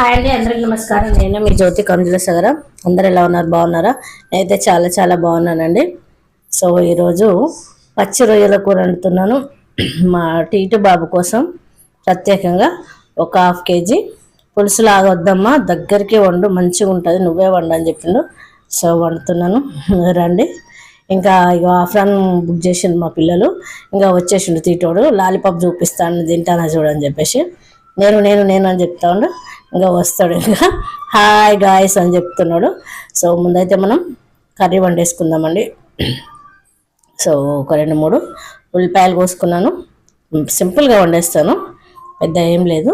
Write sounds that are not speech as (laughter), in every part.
Hi అండి అందరికి నమస్కారం. నేను మీ జ్యోతి కందుల సగర. అందరు ఎలా ఉన్నారు? బాగున్నారా? నేనైతే చాలా చాలా బాగున్నానండి. సో ఈరోజు పచ్చి రొయ్యల కూర వండుతున్నాను. మా టీటు బాబు కోసం ప్రత్యేకంగా ఒక హాఫ్ కేజీ పులుసు లాగొద్దమ్మా దగ్గరికి వండు మంచిగా ఉంటుంది నువ్వే వండు అని చెప్పిండు. సో వండుతున్నాను. రండి. ఇంకా ఇక ఆఫ్రాన్ బుక్ చేసిండు మా పిల్లలు. ఇంకా వచ్చేసిండు తీటోడు. లాలీపాప్ చూపిస్తాను తింటానా చూడని చెప్పేసి. నేను నేను నేను అని చెప్తా ఉండు. ఇంకా వస్తాడు ఇంకా. హాయ్ గాయస్ అని చెప్తున్నాడు. సో ముందైతే మనం కర్రీ వండేసుకుందామండి. సో ఒక రెండు మూడు ఉల్లిపాయలు కోసుకున్నాను. సింపుల్గా వండేస్తాను. పెద్ద ఏం లేదు.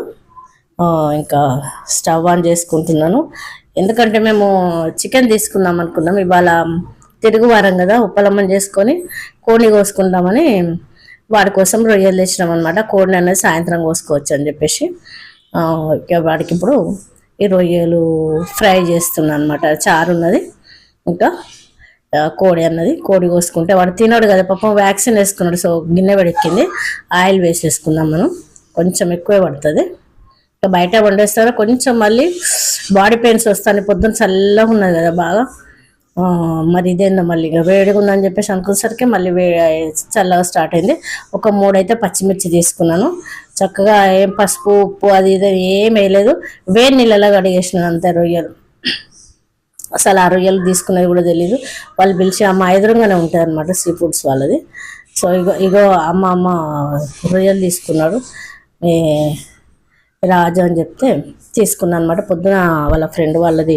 ఇంకా స్టవ్ ఆన్ చేసుకుంటున్నాను. ఎందుకంటే మేము చికెన్ తీసుకుందాం అనుకున్నాం. ఇవాళ తిరుగువారం కదా ఉప్పలమ్మని చేసుకొని కోణి కోసుకుందామని వాడి కోసం రొయ్యలు తెచ్చినాం అనమాట కోడిని అనేది సాయంత్రం కోసుకోవచ్చు అని చెప్పేసి వాడికి ఇప్పుడు ఈ రొయ్యలు ఫ్రై చేస్తున్నాను అనమాట చారు ఉన్నది ఇంకా కోడి అన్నది. కోడి కోసుకుంటే వాడు తినడు కదా పాపం వ్యాక్సిన్ వేసుకున్నాడు సో గిన్నె పెడెక్కింది. ఆయిల్ వేసేసుకుందాం మనం. కొంచెం ఎక్కువే పడుతుంది. ఇంకా బయట వండేస్తారా? కొంచెం మళ్ళీ బాడీ పెయిన్స్ వస్తాను పొద్దున్న చల్లగా ఉన్నది కదా బాగా. మరి ఇదేందో మళ్ళీ ఇక వేడిగా ఉందని చెప్పేసి అనుకునేసరికి మళ్ళీ వే చల్లగా స్టార్ట్ అయింది. ఒక మూడైతే పచ్చిమిర్చి తీసుకున్నాను. చక్కగా ఏం పసుపు ఉప్పు అది ఇది ఏం వేయలేదు. వేడి నీళ్ళలో కడిగేసినాను అంతే రొయ్యలు. అసలు ఆ రొయ్యలు తీసుకునేది కూడా తెలియదు వాళ్ళు పిలిచి అమ్మ ఎదురుగానే ఉంటుంది అనమాట సీ ఫుడ్స్ వాళ్ళది. సో ఇగో ఇగో అమ్మ అమ్మ రొయ్యలు తీసుకున్నాడు రాజు అని చెప్తే తీసుకున్నాను అనమాట పొద్దున వాళ్ళ ఫ్రెండ్ వాళ్ళది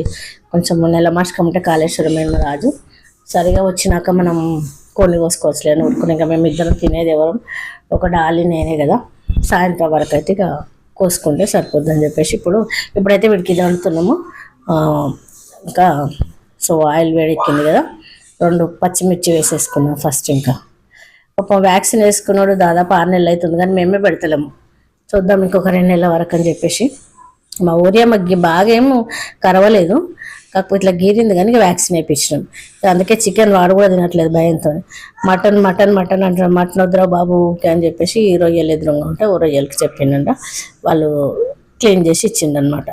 కొంచెం నెల మాసకమంటే కాళేశ్వరమైన రాజు సరిగా వచ్చినాక మనం కొన్ని కోసుకోవచ్చులేను ఊరుకుని ఇంకా మేము ఇద్దరం తినేది ఎవరు? ఒక డాలి నేనే కదా. సాయంత్రం వరకు అయితే ఇక కోసుకుంటే సరిపోద్దని చెప్పేసి ఇప్పుడు ఇప్పుడైతే వీడికి ఇది వండుతున్నాము. ఇంకా సో ఆయిల్ వేడెక్కింది కదా. రెండు పచ్చిమిర్చి వేసేసుకున్నాం ఫస్ట్ ఇంకా. పాపం వ్యాక్సిన్ వేసుకున్నాడు దాదాపు ఆరు నెలలు అవుతుంది కానీ మేమే పెడతలేము. చూద్దాం ఇంకొక రెండు నెలల వరకు అని చెప్పేసి. మా ఊరియా మగ్గి బాగా ఏమో కరవలేదు. కాకపోతే ఇట్లా గీరింది కానీ వ్యాక్సిన్ వేయించినాం అందుకే చికెన్ వాడు కూడా తినట్లేదు భయంతో. మటన్ మటన్ మటన్ అంటారు మటన్ వద్దురా బాబు అని చెప్పేసి ఈ రొయ్యలు ఎదురుగా ఉంటే ఓ రొయ్యలకి చెప్పిండ వాళ్ళు క్లీన్ చేసి ఇచ్చిండనమాట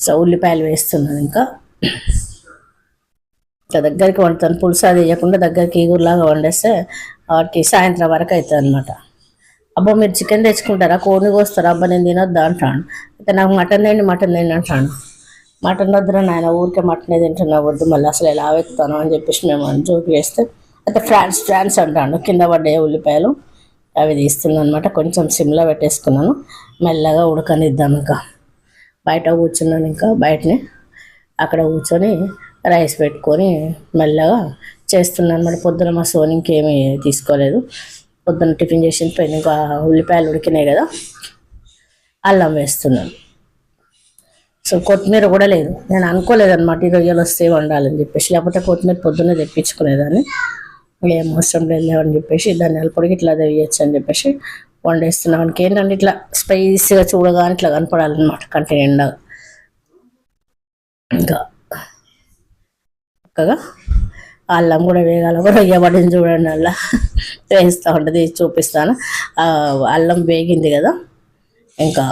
సో ఉల్లిపాయలు వేస్తున్నాను ఇంకా. ఇట్లా దగ్గరికి వండుతాను. పులుసు అది వేయకుండా దగ్గరికి ఈగురులాగా వండేస్తే వాటికి సాయంత్రం వరకు అవుతుంది అనమాట అబ్బా మీరు చికెన్ తెచ్చుకుంటారా? కోడిని కోస్తారా? అబ్బా నేను తినొద్దా అంటాను అయితే నాకు మటన్ తిండి మటన్ తిండి అంటాను మటన్ వద్దురా నాయన ఊరికే మటనే తింటున్నా వద్దు మళ్ళీ అసలు ఎలా వెళ్తాను అని చెప్పేసి మేము జోక్ చేస్తే అయితే ఫ్రాన్స్ ఫ్రాన్స్ అంటాను కింద పడ్డాయి ఉల్లిపాయలు అవి తీస్తున్నాను అనమాట కొంచెం సిమ్లో పెట్టేసుకున్నాను మెల్లగా ఉడకనిద్దాం ఇంకా. బయట కూర్చున్నాను ఇంకా బయటనే అక్కడ కూర్చొని రైస్ పెట్టుకొని మెల్లగా చేస్తున్నాను అనమాట పొద్దున మా సోని ఇంకేమీ తీసుకోలేదు. పొద్దున టిఫిన్ చేసిన పోయింది ఇంకా ఉల్లిపాయలు ఉడికినాయి కదా అల్లం వేస్తున్నాను. సో కొత్తిమీర కూడా లేదు. నేను అనుకోలేదన్నమాట ఈ రొయ్యలు వస్తే వండాలని చెప్పేసి. లేకపోతే కొత్తిమీర పొద్దున్నే తెప్పించుకునేదాన్ని. ఏం అవసరం లేదు అని చెప్పేసి ధనియాల పొడికి ఇట్లా వేయచ్చు అని చెప్పేసి వండేస్తున్నాం. మనకి ఏంటంటే ఇట్లా స్పైసీగా చూడగానే ఇట్లా కనపడాలన్నమాట కంటి నిండా. ఇంకా చక్కగా అల్లం కూడా వేగాల. కూడా రొయ్యబడిని చూడండి అలా వేస్తూ ఉంటుంది చూపిస్తాను. అల్లం వేగింది కదా. ఇంకా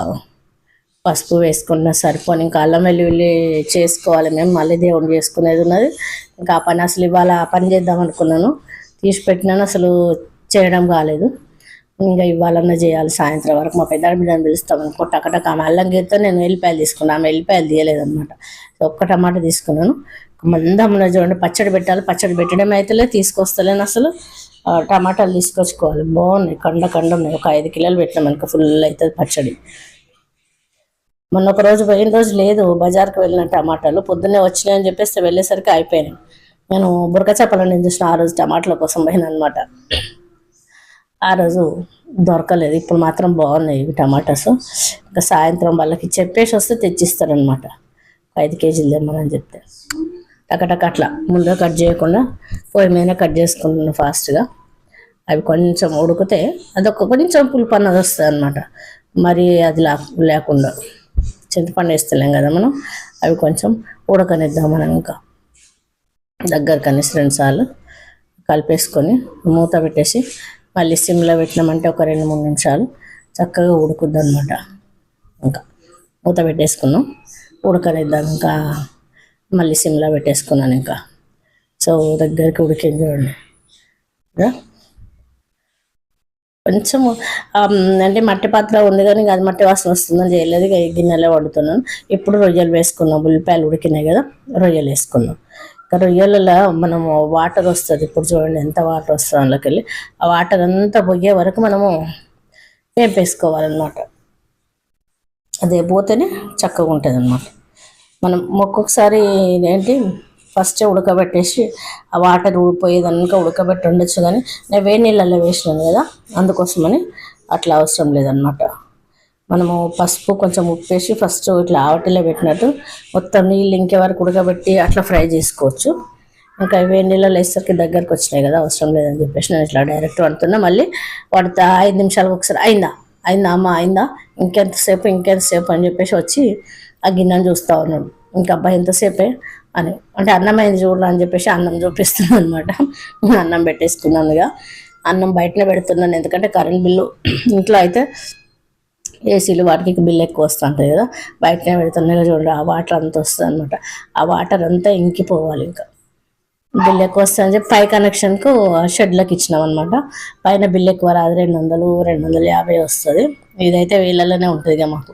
పసుపు వేసుకున్న సరిపోని ఇంకా అల్లం వెల్లుల్లి చేసుకోవాలి మేము. మళ్ళీ దేవుడు చేసుకునేది ఉన్నది. ఇంకా ఆ పని అసలు ఇవాళ ఆ పని చేద్దాం అనుకున్నాను. తీసి పెట్టినాను అసలు చేయడం కాలేదు. ఇంకా ఇవ్వాలన్నా చేయాలి. సాయంత్రం వరకు మా పెద్ద బిడ్డను పిలుస్తాం అనుకో టకటక ఆమె అల్లం గీతో నేను ఎల్లిపాయలు తీసుకున్నాను ఆమె ఎల్లిపాయలు తీయలేదన్నమాట. ఒక్క టమాటా తీసుకున్నాను. మందమున చూడండి పచ్చడి పెట్టాలి. పచ్చడి పెట్టడం అయితేలే తీసుకొస్తలేను అసలు. టమాటాలు తీసుకొచ్చుకోవాలి. బాగున్నాయి. కండ కండ ఉన్నాయి. ఒక ఐదు కిలోలు పెట్టినాం అనుకో ఫుల్ అవుతుంది పచ్చడి. మొన్న ఒక రోజు పోయిన రోజు లేదు బజార్కి వెళ్ళిన టమాటాలు పొద్దున్నే వచ్చినాయి అని చెప్పేసి వెళ్ళేసరికి అయిపోయినాయి. నేను బురక చేపలు నేను చూసిన ఆ రోజు టమాటాల కోసం పోయిన అనమాట ఆ రోజు దొరకలేదు. ఇప్పుడు మాత్రం బాగున్నాయి ఇవి టమాటాస్. ఇంకా సాయంత్రం వాళ్ళకి చెప్పేసి వస్తే తెచ్చిస్తారనమాట ఐదు కేజీలు తెమ్మని చెప్తే. టకటక అట్లా ముందుగా కట్ చేయకుండా పొయ్యి మీద కట్ చేసుకుంటున్నాను ఫాస్ట్గా. అవి కొంచెం ఉడికితే అదొక కొంచెం పులుపు అన్నది వస్తుంది అనమాట మరి అది లా లేకుండా. చింతపండు వేస్తలేం కదా మనం. అవి కొంచెం ఉడకనిద్దాం మనం ఇంకా. దగ్గర కనీసం రెండు సార్లు కలిపేసుకొని మూత పెట్టేసి మళ్ళీ సిమ్లో పెట్టినామంటే ఒక రెండు మూడు నిమిషాలు చక్కగా ఉడుకుద్ది అనమాట ఇంకా మూత పెట్టేసుకున్నాం. ఉడకనిద్దాం ఇంకా. మళ్ళీ సిమ్లో పెట్టేసుకున్నాను ఇంకా. సో దగ్గరికి ఉడికింది చూడండి. కొంచెము కొంచెం అంటే మట్టి పాత్ర ఉంది కానీ అది మట్టి వాసన వస్తుందని చేయలేదు. ఇక గిన్నెలో వండుతున్నాను. ఇప్పుడు రొయ్యలు వేసుకున్నాం. ఉల్లిపాయలు ఉడికినాయి కదా రొయ్యలు వేసుకున్నాం. ఇంకా రొయ్యలలో మనము వాటర్ వస్తుంది. ఇప్పుడు చూడండి ఎంత వాటర్ వస్తుంది అందులోకి వెళ్ళి ఆ వాటర్ అంతా పోయే వరకు మనము వేపేసుకోవాలన్నమాట. అదే పోతేనే చక్కగా ఉంటుంది అన్నమాట మనం ఒక్కొక్కసారి ఏంటి ఫస్ట్ ఉడకబెట్టేసి ఆ వాటర్ ఊడిపోయేదాకా ఉడకబెట్టి ఉండొచ్చు కానీ నేను వేడి నీళ్ళల్లో వేసినాను కదా అందుకోసమని అట్లా అవసరం లేదనమాట మనము పసుపు కొంచెం ఉప్పు వేసి ఫస్ట్ ఇట్లా ఆవటిలో పెట్టినట్టు మొత్తం నీళ్ళు ఇంకే వరకు ఉడకబెట్టి అట్లా ఫ్రై చేసుకోవచ్చు. ఇంకా వేడి నీళ్ళలో వేసరికి దగ్గరకు వచ్చినాయి కదా అవసరం లేదని చెప్పేసి నేను ఇట్లా డైరెక్ట్ వండుతున్నా. మళ్ళీ వాడితే ఐదు నిమిషాలకు ఒకసారి అయిందా? అయిందా అమ్మ అయిందా? ఇంకెంతసేపు ఇంకెంతసేపు అని చెప్పేసి వచ్చి ఆ గిన్నెను చూస్తూ ఉన్నాడు ఇంకా అబ్బాయి ఎంతసేపే? అని. అంటే అన్నం అయింది చూడరా అని చెప్పేసి అన్నం చూపిస్తున్నాను అనమాట అన్నం పెట్టేసుకున్నాను ఇక అన్నం బయటనే పెడుతున్నాను. ఎందుకంటే కరెంట్ బిల్లు (clears throat) ఇంట్లో అయితే ఏసీలు వాటికి బిల్ ఎక్కువ వస్తుంటుంది కదా. బయటనే పెడుతున్నాయి చూడండి. ఆ వాటర్ అంతా వస్తుంది అనమాట ఆ వాటర్ అంతా ఇంకిపోవాలి ఇంకా. బిల్ ఎక్కువ వస్తుంది అని చెప్పి పై కనెక్షన్కు షెడ్లకు ఇచ్చినాం అనమాట పైన బిల్ ఎక్కువ రాదు. రెండు వందలు రెండు వందల యాభై వస్తుంది. ఇదైతే వీళ్ళలోనే ఉంటుంది మాకు.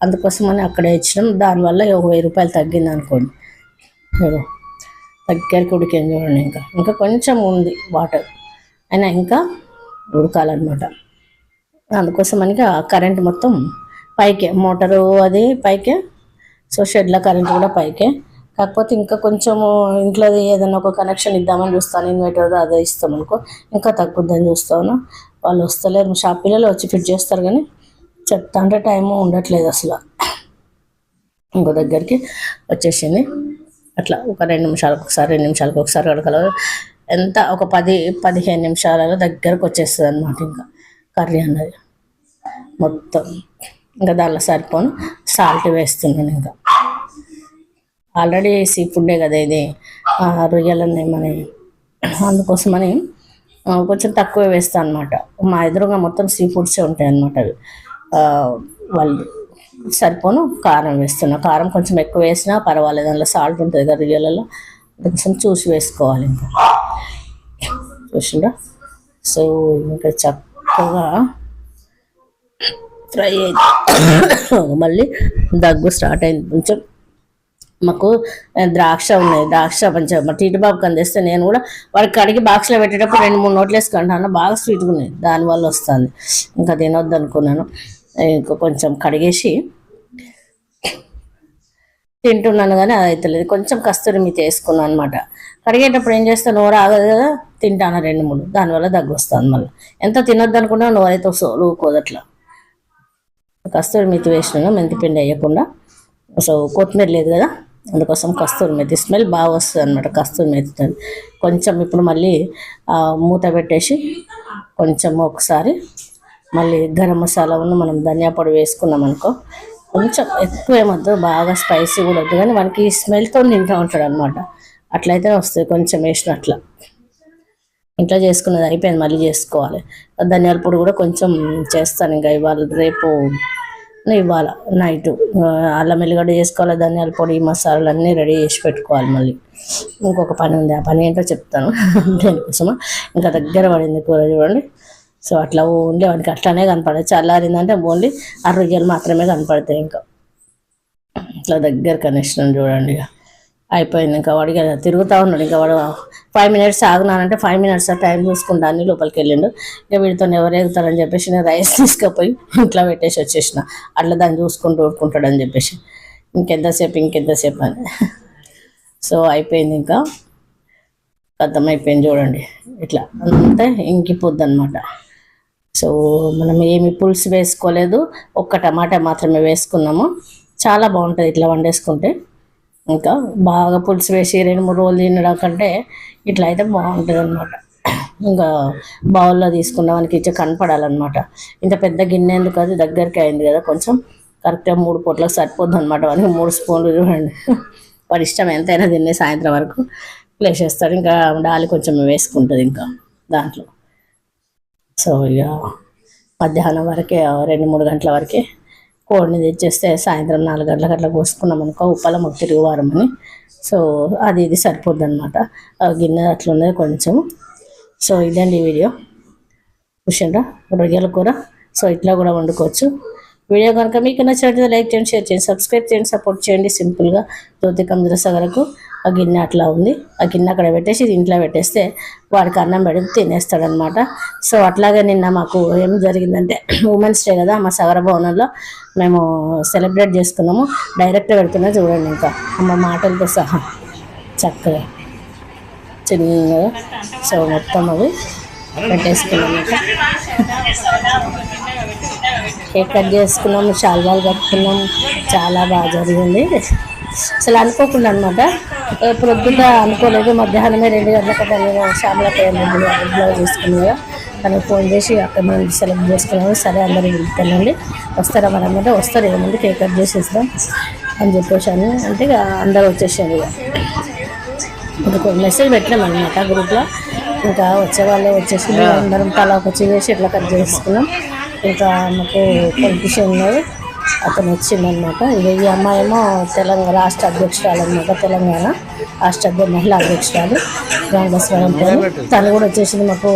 అందుకోసమని అక్కడే ఇచ్చినాం. దానివల్ల ఒక వెయ్యి రూపాయలు తగ్గింది అనుకోండి ఏదో దగ్గరికి ఉడికేం చూడండి ఇంకా. ఇంకా కొంచెం ఉంది వాటర్. అయినా ఇంకా ఉడకాలన్నమాట. అందుకోసమని ఆ కరెంట్ మొత్తం పైకే మోటారు అది పైకే సో షెడ్ల కరెంట్ కూడా పైకే. కాకపోతే ఇంకా కొంచెము ఇంట్లో ఏదైనా ఒక కనెక్షన్ ఇద్దామని చూస్తాను. ఇన్వర్టర్ అదే ఇస్తాం అనుకో. ఇంకా తగ్గుద్దని చూస్తాను. వాళ్ళు వస్తలేరు. షాప్ పిల్లలు వచ్చి ఫిట్ చేస్తారు కానీ చెప్తా అంటే టైము ఉండట్లేదు అసలు. ఇంకో దగ్గరికి వచ్చేసింది. అట్లా ఒక రెండు నిమిషాలకు ఒకసారి రెండు నిమిషాలకు ఒకసారి కడకల ఎంత? ఒక పది పదిహేను నిమిషాలలో దగ్గరకు వచ్చేస్తుంది అనమాట ఇంకా కర్రీ అన్నది. మొత్తం. ఇంకా దానిలో సరిపోను. సాల్ట్ వేస్తున్నాను ఇంకా. ఆల్రెడీ సీ ఫుడ్డే కదా ఇది రొయ్యలన్నీ మన అందుకోసమని కొంచెం తక్కువ వేస్తాను అనమాట మా ఎదురుగా మొత్తం సీ ఫుడ్సే ఉంటాయి అన్నమాట అవి వాళ్ళు సరిపోను. కారం వేస్తున్నా. కారం కొంచెం ఎక్కువ వేసినా పర్వాలేదు. అందులో సాల్ట్ ఉంటుంది కదా రొయ్యలలో కొంచెం చూసి వేసుకోవాలి ఇంకా. చూసిండ్రా? సో ఇంకా చక్కగా ఫ్రై అయింది. మళ్ళీ దగ్గు స్టార్ట్ అయింది. కొంచెం మాకు ద్రాక్ష ఉన్నాయి. ద్రాక్ష కొంచెం మా టీటుబాబుకి అందిస్తే నేను కూడా వాడికి కడిగి బాక్స్లో పెట్టేటప్పుడు రెండు మూడు నోట్లు వేసుకుంటాను బాగా స్వీట్గా ఉన్నాయి. దానివల్ల వస్తుంది. ఇంకా తినొద్దు అనుకున్నాను కొంచెం కడిగేసి తింటున్నాను కానీ అది అవుతలేదు కొంచెం కస్తూరి మీద వేసుకున్నాను అనమాట కడిగేటప్పుడు ఏం చేస్తాను నోరు ఆగదు కదా తింటాను రెండు మూడు. దానివల్ల దగ్గు వస్తుంది మళ్ళీ. ఎంత తినొద్దు అనుకున్నా నోరైతే సోలు కోదట్లా కస్తూరి మెతి వేసినాను మెంతి పిండి వేయకుండా. సో కొత్తిమీర లేదు కదా అందుకోసం కస్తూరి మెతి. స్మెల్ బాగా వస్తుంది అనమాట కస్తూరి మెతితో. కొంచెం ఇప్పుడు మళ్ళీ మూత పెట్టేసి కొంచెం ఒకసారి మళ్ళీ గరం మసాలా ఉన్న మనం ధనియా పొడి వేసుకున్నాం అనుకో కొంచెం ఎక్కువ ఏమొద్దు బాగా స్పైసీ కూడా వద్దు. కానీ మనకి స్మెల్తో తింటూ ఉంటాడు అనమాట అట్లయితే వస్తుంది కొంచెం వేసిన అట్లా ఇంట్లో చేసుకున్నది అయిపోయింది మళ్ళీ చేసుకోవాలి. ధనియాల పొడి కూడా కొంచెం చేస్తాను ఇంకా ఇవాళ రేపు ఇవాళ నైట్ అల్లం ఎల్లిగడ్డ చేసుకోవాలి ధనియాల పొడి మసాలాలు అన్నీ రెడీ చేసి పెట్టుకోవాలి మళ్ళీ. ఇంకొక పని ఉంది ఆ పని ఏంటో చెప్తాను. (laughs) దేనికోసమా? ఇంకా దగ్గర పడింది కూర చూడండి. సో అట్లా ఓన్లీ వానికి అట్లానే కనపడదు. చల్లారిందంటే ఓన్లీ ఆ రొయ్యలు మాత్రమే కనపడతాయి ఇంకా. ఇట్లా దగ్గర కనెక్షన్ చూడండి ఇక. అయిపోయింది ఇంకా వాడికి తిరుగుతూ ఉన్నాడు. ఇంకా వాడు ఫైవ్ మినిట్స్ ఆగునానంటే ఫైవ్ మినిట్స్ టైం చూసుకుంటా అని లోపలికి వెళ్ళిండు. ఇక వీడితో ఎవరు ఎగుతారని చెప్పేసి నేను రైస్ తీసుకుపోయి ఇంట్లో పెట్టేసి వచ్చేసిన. అట్లా దాన్ని చూసుకుంటూ ఊరుకుంటాడు చెప్పేసి. ఇంకెంతసేపు ఇంకెంతసేపు అని. సో అయిపోయింది ఇంకా. అర్థమైపోయింది చూడండి. ఇట్లా అంతే ఇంకిపోద్ది అనమాట సో మనం ఏమి పులుసు వేసుకోలేదు ఒక్క టమాటా మాత్రమే వేసుకున్నాము. చాలా బాగుంటుంది ఇట్లా వండేసుకుంటే. ఇంకా బాగా పులుసు వేసి రెండు మూడు రోజులు తినడం కంటే ఇట్లా అయితే బాగుంటుంది అనమాట ఇంకా బౌల్లో తీసుకున్న మనకి ఇచ్చే కనపడాలన్నమాట. ఇంత పెద్ద గిన్నె ఎందుకు అది? దగ్గరికి అయింది కదా కొంచెం. కరెక్ట్గా మూడు పూట్లకు సరిపోద్ది అనమాట వానికి. మూడు స్పూన్లు చూడండి. వాడి ఇష్టం ఎంతైనా తిన్నే సాయంత్రం వరకు ప్లేస్ చేస్తాడు. ఇంకా డాలి కొంచెం వేసుకుంటుంది ఇంకా దాంట్లో. సో ఇక మధ్యాహ్నం వరకే రెండు మూడు గంటల వరకే కోడిని తెచ్చేస్తే సాయంత్రం నాలుగు గంటలకు అట్లా కోసుకున్నాం అనుకో ఉప్పల మాకు తిరుగువారం అని. సో అది ఇది సరిపోద్ది అనమాట గిన్నె అట్లున్నది కొంచెం. సో ఇదండి వీడియో. చూసిండ్రా? రొయ్యల కూర. సో ఇట్లా కూడా వండుకోవచ్చు. వీడియో కనుక మీకు నచ్చినట్లయితే లైక్ చేయండి షేర్ చేయండి సబ్స్క్రైబ్ చేయండి సపోర్ట్ చేయండి సింపుల్గా. జ్యోతి కందుల సగరకు ఆ గిన్నె అట్లా ఉంది. ఆ గిన్నె అక్కడ పెట్టేసి ఇంట్లో పెట్టేస్తే వాడికి అన్నం పెడితే తినేస్తాడనమాట సో అట్లాగే నిన్న మాకు ఏం జరిగిందంటే (clears throat) ఉమెన్స్ డే కదా మా సగర భవనంలో మేము సెలబ్రేట్ చేసుకున్నాము. డైరెక్ట్ పెడుతున్నా చూడండి ఇంకా. అమ్మ మాటలతో సహా చక్కగా చిన్నగా సో మొత్తం అవి పెట్టేసుకున్నాం (laughs) (laughs) కేక్ కట్ చేసుకున్నాం శాల్వాలు కట్టుకున్నాం చాలా బాగా జరిగింది. అసలు అనుకోకుండా అనమాట ప్రొద్దున అనుకోలేదు మధ్యాహ్నమే రెండు గంటలకు నేను శ్యామలపై బ్లౌజ్ చేసుకున్నాను తనకు ఫోన్ చేసి అక్కడ మనం సెలెక్ట్ చేసుకున్నాము సరే అందరూ వెళ్తానండి వస్తారా మరి అన్నమాట వస్తారు ఏమంటే కేక్ కట్ చేసేస్తాం అని చెప్పేసాను అంటే ఇక అందరూ వచ్చేసారు ఇక. ఇంకా మెసేజ్ పెట్టినాం అనమాట గ్రూప్లో. ఇంకా వచ్చే వాళ్ళే వచ్చేసి అందరం తలా ఒక చేసి ఇట్లా కట్ చేసుకున్నాం. ఇంకా మాకు పొలిటీషియన్ అతను వచ్చిందనమాట ఇక ఈ అమ్మాయి ఏమో తెలంగాణ రాష్ట్ర అధ్యక్షురాలు అనమాట తెలంగాణ రాష్ట్ర మహిళా అధ్యక్షురాలు రామస్వరం తను కూడా వచ్చేసింది మాకు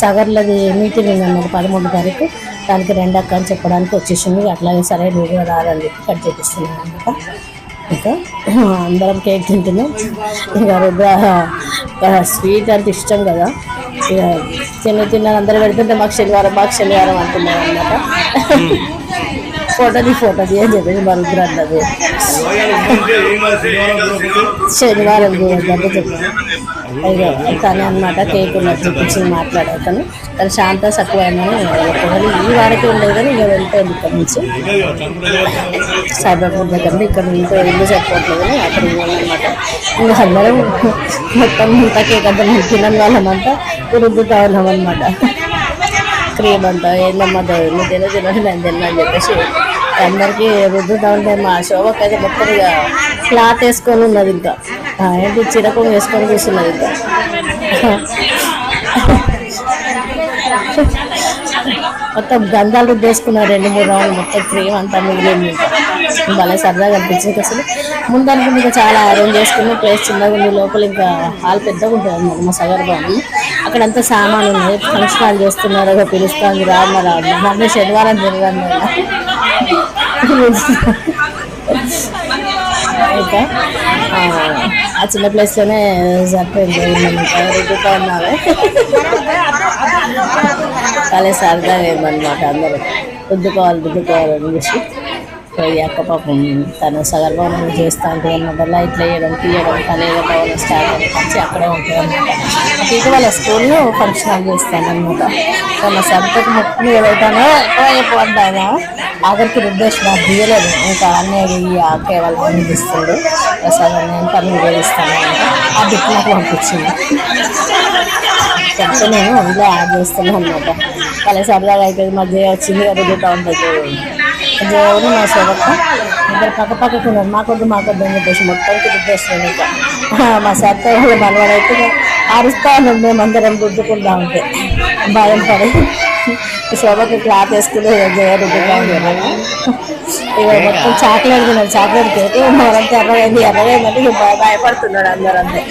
సగర్లది మీటింగ్ ఉందన్నమాట పదమూడు తారీఖు. దానికి రెండు అక్క అని చెప్పడానికి వచ్చేసింది. అట్లాగే సరే నువ్వు కూడా రారని చెప్పి కట్ చేపిస్తున్నాను అనమాట ఇంకా అందరం కేక్ తింటున్నాం. ఇంకా రుద్ర స్వీట్ అంటే ఇష్టం కదా. తిన్న తిన్న అందరూ పెడుతుంటే మాకు శనివారం మాకు శనివారం అంటున్నాం అనమాట ఫోటోది ఫోటోది అని చెప్పేసి మా రుద్ర అన్నది. శనివారం చూడద్దంటే చెప్పాను ఇక తనే అనమాట కేక్ ఉన్నది చూపించి మాట్లాడాకను తను శాంత సత్వమని ఈ వారికి ఉండేది కానీ ఇక వెళ్ళిపోయింది ఇక్కడ నుంచి సాయిబాబా దగ్గర ఇక్కడ ఇంకో ఇల్లు చెప్పట్లేదు కానీ అక్కడ అనమాట ఇంకా అందరం మొత్తం అంతా కేక్ అంతా తినని వాళ్ళమంతా రుద్దుతా ఉన్నాం అనమాట క్రీమ్ అంతా ఏందమ్మా దేవుడు తిన తినని నేను తిన్నా అని చెప్పేసి అందరికీ రుద్దుతా ఉంటే మా శోభకి అయితే మొత్తం ఇక క్లాత్ వేసుకొని ఉన్నది ఇంకా. ఏంటి? చిరకం వేసుకొని కూర్చున్నది ఇంకా. మొత్తం గంధాలు రుద్దేసుకున్నారు రెండు మూడు రౌండ్లు మొత్తం క్రీమ్ అంతా మిగిలింది ఇంకా. భలే సరదాగా అనిపించింది అసలు. ముందు ఇంకా చాలా అరేంజ్ చేసుకుని ప్లేస్ చిన్నగా ఉంది. లోపల ఇంకా హాల్ పెద్దగా ఉంటుంది అన్నమాట మా సగర్ భవనం అక్కడ అంతా సామాన్ ఉన్నాయి. ఫంక్షన్ హాల్ చేస్తున్నారు. ఒక పిలుస్తాను రాదు రామ మొన్న శనివారం తిరగాను ఇంకా ఆ, ఆ చిన్న ప్లేస్లోనే సరిపోయింది. రుద్దుతా ఉన్నావే చాలా సరదాగా అయిందనమాట అందరూ. రుద్దుకోవాలి రుద్దుకోవాలని చెప్పి. ఈ అక్క పాపం తను సగర్భవనం చేస్తా ఉంటుంది అనమాట ఇట్లా వేయడం తీయడం కలేగ భవనం స్టార్ట్ వచ్చి అక్కడే ఉంటుంది అనమాట ఇక వాళ్ళ స్కూల్లో ఫంక్షన్ హాల్ చేస్తాను అనమాట సో మా మొత్తం ఏదైతానో ఎక్కువ ఆఖరికి రుద్దేశ్ నాకు దిగలేదు ఇంకా అన్నీ ఈ అక్క వాళ్ళు సగం నేను పని వేయిస్తాను ఆ బిట్ నాకు పంపించింది చెప్తే నేను అందులో యాడ్ చేస్తున్నాను అనమాట చాలా సరదాగా అయిపోయింది. మధ్య వచ్చింది వచ్చింది రుద్దుతా ఉంటుంది. జయని నా సోదక్క ఇద్దరు పక్క పక్కకు ఉన్నారు మాకొద్దు మాకొద్దు అని చెప్పేసి మొత్తానికి రుద్దేస్తున్నాను ఇక. (laughs) మా సత్త వాళ్ళ మనవాడైతే అరుస్తా ఉన్నాం మేము అందరం రుద్దుకుంటా ఉంటే. భయం పడి. శోభకి క్లాత్ వేసుకుని జయ రుద్దుతా ఉన్నారు ఇక మొత్తం చాక్లెట్ తిన్నారు చాక్లెట్ కేక్. మరంతా ఎర్రగైంది ఎర్రగైందంటే భయపడుతున్నాడు అందరూ అంతే.